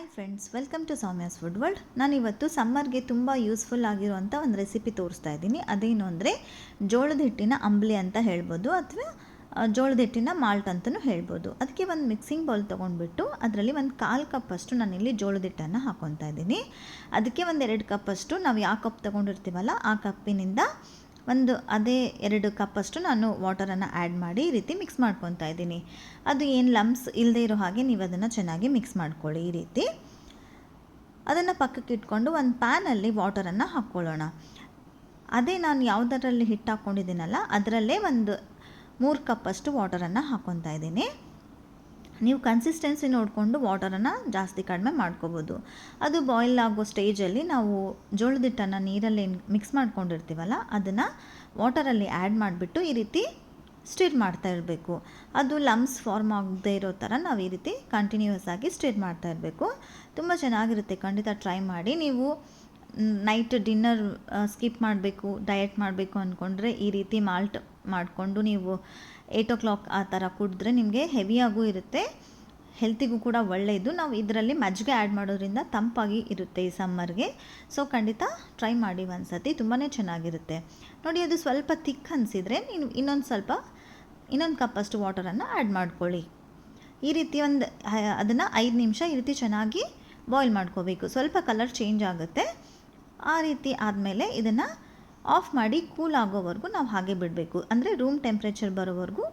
Hi friends welcome to Soumya's food world ನಾನಿವತ್ತು ಸಮ್ಮರ್ಗೆ ತುಂಬ ಯೂಸ್ಫುಲ್ ಆಗಿರುವಂಥ ಒಂದು ರೆಸಿಪಿ ತೋರಿಸ್ತಾ ಇದ್ದೀನಿ. ಅದೇನು ಅಂದರೆ ಜೋಳದ ಹಿಟ್ಟಿನ ಅಂಬ್ಲಿ ಅಂತ ಹೇಳ್ಬೋದು ಅಥವಾ ಜೋಳದ ಹಿಟ್ಟಿನ ಮಾಲ್ಟ್ ಅಂತಲೂ ಹೇಳ್ಬೋದು. ಅದಕ್ಕೆ ಒಂದು ಮಿಕ್ಸಿಂಗ್ ಬೌಲ್ ತೊಗೊಂಡ್ಬಿಟ್ಟು ಅದರಲ್ಲಿ ಒಂದು ಕಾಲು ಕಪ್ಪಷ್ಟು ನಾನಿಲ್ಲಿ ಜೋಳದ ಹಿಟ್ಟನ್ನು ಹಾಕ್ಕೊತಾ ಇದ್ದೀನಿ. ಅದಕ್ಕೆ ಒಂದು ಎರಡು ಕಪ್ಪಷ್ಟು ನಾವು ಯಾವ ಕಪ್ ತೊಗೊಂಡಿರ್ತೀವಲ್ಲ, ಆ ಕಪ್ಪಿನಿಂದ ಒಂದು ಅದೇ ಎರಡು ಕಪ್ಪಷ್ಟು ನಾನು ವಾಟರನ್ನು ಆ್ಯಡ್ ಮಾಡಿ ಈ ರೀತಿ ಮಿಕ್ಸ್ ಮಾಡ್ಕೊತಾ ಇದ್ದೀನಿ. ಅದು ಏನು ಲಮ್ಸ್ ಇಲ್ಲದೆ ಇರೋ ಹಾಗೆ ನೀವು ಅದನ್ನು ಚೆನ್ನಾಗಿ ಮಿಕ್ಸ್ ಮಾಡ್ಕೊಳ್ಳಿ ಈ ರೀತಿ. ಅದನ್ನು ಪಕ್ಕಕ್ಕೆ ಇಟ್ಕೊಂಡು ಒಂದು ಪ್ಯಾನಲ್ಲಿ ವಾಟರನ್ನು ಹಾಕ್ಕೊಳ್ಳೋಣ. ಅದೇ ನಾನು ಯಾವುದರಲ್ಲಿ ಹಿಟ್ಟು ಹಾಕ್ಕೊಂಡಿದ್ದೀನಲ್ಲ, ಅದರಲ್ಲೇ ಒಂದು ಮೂರು ಕಪ್ಪಷ್ಟು ವಾಟರನ್ನು ಹಾಕ್ಕೊತಾ ಇದ್ದೀನಿ. ನೀವು ಕನ್ಸಿಸ್ಟೆನ್ಸಿ ನೋಡಿಕೊಂಡು ವಾಟರನ್ನು ಜಾಸ್ತಿ ಕಡಿಮೆ ಮಾಡ್ಕೋಬೋದು. ಅದು ಬಾಯ್ಲ್ ಆಗೋ ಸ್ಟೇಜಲ್ಲಿ ನಾವು ಜೋಳದಿಟ್ಟನ್ನು ನೀರಲ್ಲಿ ಮಿಕ್ಸ್ ಮಾಡ್ಕೊಂಡಿರ್ತೀವಲ್ಲ, ಅದನ್ನು ವಾಟರಲ್ಲಿ ಆ್ಯಡ್ ಮಾಡಿಬಿಟ್ಟು ಈ ರೀತಿ ಸ್ಟಿರ್ ಮಾಡ್ತಾ ಇರಬೇಕು. ಅದು ಲಮ್ಸ್ ಫಾರ್ಮ್ ಆಗದೇ ಇರೋ ಥರ ನಾವು ಈ ರೀತಿ ಕಂಟಿನ್ಯೂಸ್ ಆಗಿ ಸ್ಟಿರ್ ಮಾಡ್ತಾ ಇರಬೇಕು. ತುಂಬ ಚೆನ್ನಾಗಿರುತ್ತೆ, ಖಂಡಿತ ಟ್ರೈ ಮಾಡಿ ನೀವು ನೈಟ್ ಡಿನ್ನರ್ ಸ್ಕಿಪ್ ಮಾಡಬೇಕು, ಡಯಟ್ ಮಾಡಬೇಕು ಅಂದ್ಕೊಂಡ್ರೆ ಈ ರೀತಿ ಮಾಲ್ಟ್ ಮಾಡಿಕೊಂಡು ನೀವು ಏಯ್ಟ್ ಓ ಕ್ಲಾಕ್ ಆ ಥರ ಕುಡಿದ್ರೆ ನಿಮಗೆ ಹೆವಿಯಾಗೂ ಇರುತ್ತೆ, ಹೆಲ್ತಿಗೂ ಕೂಡ ಒಳ್ಳೆಯದು ನಾವು ಇದರಲ್ಲಿ ಮಜ್ಜಿಗೆ ಆ್ಯಡ್ ಮಾಡೋದ್ರಿಂದ ತಂಪಾಗಿ ಇರುತ್ತೆ ಈ ಸಮ್ಮರ್ಗೆ. ಸೊ, ಖಂಡಿತ ಟ್ರೈ ಮಾಡಿ ಒಂದು ಸತಿ ತುಂಬಾ ಚೆನ್ನಾಗಿರುತ್ತೆ. ನೋಡಿ, ಅದು ಸ್ವಲ್ಪ ತಿಕ್ ಅನಿಸಿದರೆ ನೀವು ಇನ್ನೊಂದು ಸ್ವಲ್ಪ, ಇನ್ನೊಂದು ಕಪ್ಪಷ್ಟು ವಾಟರನ್ನು ಆ್ಯಡ್ ಮಾಡ್ಕೊಳ್ಳಿ. ಈ ರೀತಿ ಒಂದು ಅದನ್ನು ಐದು ನಿಮಿಷ ಈ ರೀತಿ ಚೆನ್ನಾಗಿ ಬಾಯ್ಲ್ ಮಾಡ್ಕೋಬೇಕು. ಸ್ವಲ್ಪ ಕಲರ್ ಚೇಂಜ್ ಆಗುತ್ತೆ. ಆ ರೀತಿ ಆದಮೇಲೆ ಇದನ್ನು ಆಫ್ ಮಾಡಿ ಕೂಲ್ ಆಗೋವರೆಗೂ ನಾವು ಹಾಗೆ ಬಿಡಬೇಕು. ಅಂದರೆ ರೂಮ್ ಟೆಂಪ್ರೇಚರ್ ಬರೋವರೆಗೂ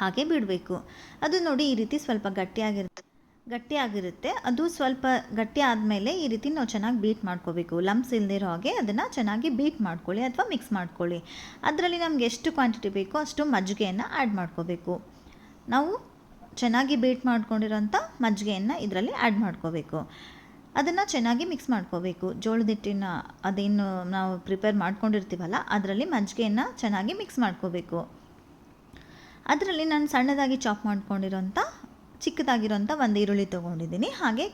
ಹಾಗೆ ಬಿಡಬೇಕು. ಅದು ನೋಡಿ ಈ ರೀತಿ ಸ್ವಲ್ಪ ಗಟ್ಟಿಯಾಗಿರುತ್ತೆ. ಗಟ್ಟಿಯಾಗಿರುತ್ತೆ. ಅದು ಸ್ವಲ್ಪ ಗಟ್ಟಿ ಆದಮೇಲೆ ಈ ರೀತಿ ನಾವು ಚೆನ್ನಾಗಿ ಬೀಟ್ ಮಾಡ್ಕೋಬೇಕು. ಲಮ್ಸ್ ಇಲ್ದಿರೋ ಹಾಗೆ ಅದನ್ನು ಚೆನ್ನಾಗಿ ಬೀಟ್ ಮಾಡ್ಕೊಳ್ಳಿ ಅಥವಾ ಮಿಕ್ಸ್ ಮಾಡ್ಕೊಳ್ಳಿ. ಅದರಲ್ಲಿ ನಮ್ಗೆ ಎಷ್ಟು ಕ್ವಾಂಟಿಟಿ ಬೇಕೋ ಅಷ್ಟು ಮಜ್ಜಿಗೆಯನ್ನು ಆ್ಯಡ್ ಮಾಡ್ಕೋಬೇಕು. ನಾವು ಚೆನ್ನಾಗಿ ಬೀಟ್ ಮಾಡ್ಕೊಂಡಿರೋಂಥ ಮಜ್ಜಿಗೆಯನ್ನು ಇದರಲ್ಲಿ ಆ್ಯಡ್ ಮಾಡ್ಕೋಬೇಕು. ಅದನ್ನು ಚೆನ್ನಾಗಿ ಮಿಕ್ಸ್ ಮಾಡ್ಕೋಬೇಕು. ಜೋಳದ ಹಿಟ್ಟಿನ ಅದೇನು ನಾವು ಪ್ರಿಪೇರ್ ಮಾಡ್ಕೊಂಡಿರ್ತೀವಲ್ಲ, ಅದರಲ್ಲಿ ಮಜ್ಜಿಗೆಯನ್ನು ಚೆನ್ನಾಗಿ ಮಿಕ್ಸ್ ಮಾಡ್ಕೋಬೇಕು. ಅದರಲ್ಲಿ ನಾನು ಸಣ್ಣದಾಗಿ ಚಾಪ್ ಮಾಡ್ಕೊಂಡಿರೋಂಥ, ಚಿಕ್ಕದಾಗಿರೋಂಥ ಒಂದು ಈರುಳ್ಳಿ ತೊಗೊಂಡಿದ್ದೀನಿ. ಹಾಗೆ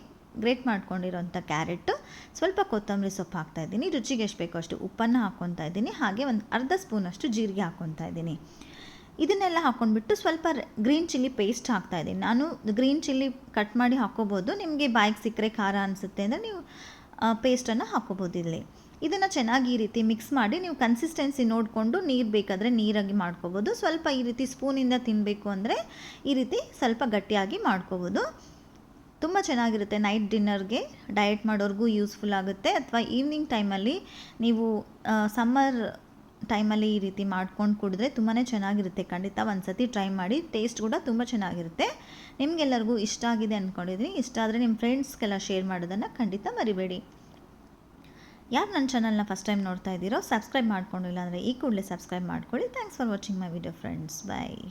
ಗ್ರೇಟ್ ಮಾಡ್ಕೊಂಡಿರೋಂಥ ಕ್ಯಾರೆಟು ಸ್ವಲ್ಪ ಕೊತ್ತಂಬರಿ ಸೊಪ್ಪು ಹಾಕ್ತಾಯಿದ್ದೀನಿ ರುಚಿಗೆ ಎಷ್ಟು ಬೇಕೋ ಅಷ್ಟು ಉಪ್ಪನ್ನು ಹಾಕ್ಕೊತಾ ಇದ್ದೀನಿ. ಹಾಗೆ ಒಂದು ಅರ್ಧ ಸ್ಪೂನಷ್ಟು ಜೀರಿಗೆ ಹಾಕ್ಕೊತಾ ಇದ್ದೀನಿ. ಇದನ್ನೆಲ್ಲ ಹಾಕ್ಕೊಂಡ್ಬಿಟ್ಟು ಸ್ವಲ್ಪ ಗ್ರೀನ್ ಚಿಲ್ಲಿ ಪೇಸ್ಟ್ ಹಾಕ್ತಾ ಇದ್ದೀನಿ. ನಾನು ಗ್ರೀನ್ ಚಿಲ್ಲಿ ಕಟ್ ಮಾಡಿ ಹಾಕ್ಕೋಬೋದು ನಿಮಗೆ ಬಾಯಿಗೆ ಸಿಕ್ಕರೆ ಖಾರ ಅನಿಸುತ್ತೆ ಅಂದರೆ ನೀವು ಪೇಸ್ಟನ್ನು ಹಾಕ್ಕೋಬೋದು ಇಲ್ಲಿ. ಇದನ್ನು ಚೆನ್ನಾಗಿ ಈ ರೀತಿ ಮಿಕ್ಸ್ ಮಾಡಿ ನೀವು ಕನ್ಸಿಸ್ಟೆನ್ಸಿ ನೋಡಿಕೊಂಡು ನೀರು ಬೇಕಾದರೆ ನೀರಾಗಿ ಮಾಡ್ಕೋಬೋದು. ಸ್ವಲ್ಪ ಈ ರೀತಿ ಸ್ಪೂನಿಂದ ತಿನ್ನಬೇಕು ಅಂದರೆ ಈ ರೀತಿ ಸ್ವಲ್ಪ ಗಟ್ಟಿಯಾಗಿ ಮಾಡ್ಕೋಬೋದು. ತುಂಬ ಚೆನ್ನಾಗಿರುತ್ತೆ ನೈಟ್ ಡಿನ್ನರ್ಗೆ. ಡಯಟ್ ಮಾಡೋರ್ಗೂ ಯೂಸ್ಫುಲ್ ಆಗುತ್ತೆ. ಅಥವಾ ಈವ್ನಿಂಗ್ ಟೈಮಲ್ಲಿ ನೀವು ಸಮ್ಮರ್ ಟೈಮಲ್ಲಿ ಈ ರೀತಿ ಮಾಡ್ಕೊಂಡು ಕುಡಿದ್ರೆ ತುಂಬಾ ಚೆನ್ನಾಗಿರುತ್ತೆ. ಖಂಡಿತ ಒಂದು ಸತಿ ಟ್ರೈ ಮಾಡಿ, ಟೇಸ್ಟ್ ಕೂಡ ತುಂಬ ಚೆನ್ನಾಗಿರುತ್ತೆ. ನಿಮಗೆಲ್ಲರಿಗೂ ಇಷ್ಟ ಆಗಿದೆ ಅಂದ್ಕೊಂಡಿದ್ದೀನಿ ಇಷ್ಟ ಆದರೆ ನಿಮ್ಮ ಫ್ರೆಂಡ್ಸ್ಗೆಲ್ಲ ಶೇರ್ ಮಾಡೋದನ್ನು ಖಂಡಿತ ಮರಿಬೇಡಿ. ಯಾರು ನನ್ನ ಚಾನಲ್ನ ಫಸ್ಟ್ ಟೈಮ್ ನೋಡ್ತಾ ಇದ್ದೀರೋ, ಸಬ್ಸ್ಕ್ರೈಬ್ ಮಾಡ್ಕೊಂಡಿಲ್ಲ ಅಂದರೆ ಈ ಕೂಡಲೇ ಸಬ್ಸ್ಕ್ರೈಬ್ ಮಾಡ್ಕೊಳ್ಳಿ. Thanks for watching my video friends. Bye.